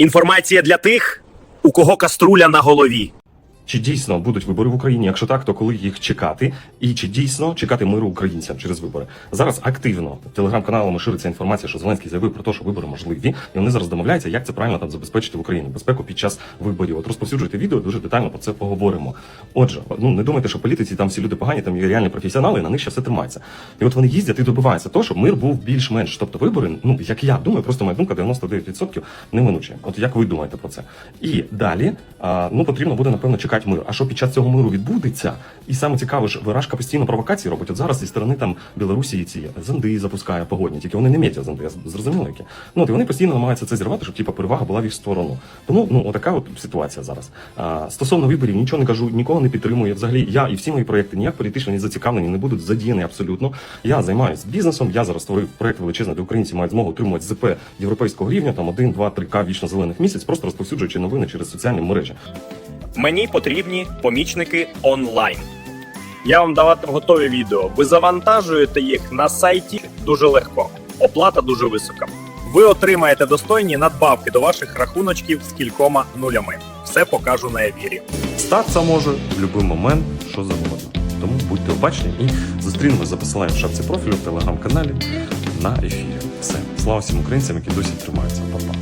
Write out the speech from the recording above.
Інформація для тих, у кого каструля на голові. Чи дійсно будуть вибори в Україні? Якщо так, то коли їх чекати? І чи дійсно чекати миру українцям через вибори? Зараз активно телеграм-каналами шириться інформація, що Зеленський заявив про те, що вибори можливі, і вони зараз домовляються, як це правильно там забезпечити в Україні безпеку під час виборів. От розповсюджуйте відео, дуже детально про це поговоримо. Отже, ну не думайте, що політиці там всі люди погані, там є реальні професіонали, і на них ще все тримається. І от вони їздять і добиваються того, щоб мир був більш-менш. Тобто вибори, ну як я думаю, просто моя думка 99% неминучі. От як ви думаєте про це? І далі ну потрібно буде напевно чекати миру. А що під час цього миру відбудеться? І саме цікаво ж, виражка постійно провокації робить. От зараз зі сторони там Білорусі ці зонди запускає погодні, тільки вони не медіа зонди, я зрозуміло які. Ну от і вони постійно намагаються це зірвати, щоб типа перевага була в їх сторону. Тому ну отака от ситуація зараз. А, стосовно виборів, нічого не кажу, нікого не підтримую. Взагалі, я і всі мої проекти ніяк політично не зацікавлені, не будуть задіяні абсолютно. Я займаюся бізнесом. Я зараз створив проект величезний, де українці мають змогу отримувати ЗП європейського рівня, там 1, 2, 3 к вічно зелених місяць, просто розповсюджуючи новини через соціальні мережі. Мені потрібні помічники онлайн. Я вам даватиму готові відео. Ви завантажуєте їх на сайті дуже легко. Оплата дуже висока. Ви отримаєте достойні надбавки до ваших рахуночків з кількома нулями. Все покажу на ефірі. Статися може в будь-який момент, що завгодно. Тому будьте обачні і зустрінемось за посиланням в шапці профілю в телеграм-каналі на ефірі. Все, слава всім українцям, які досі тримаються. Па-па.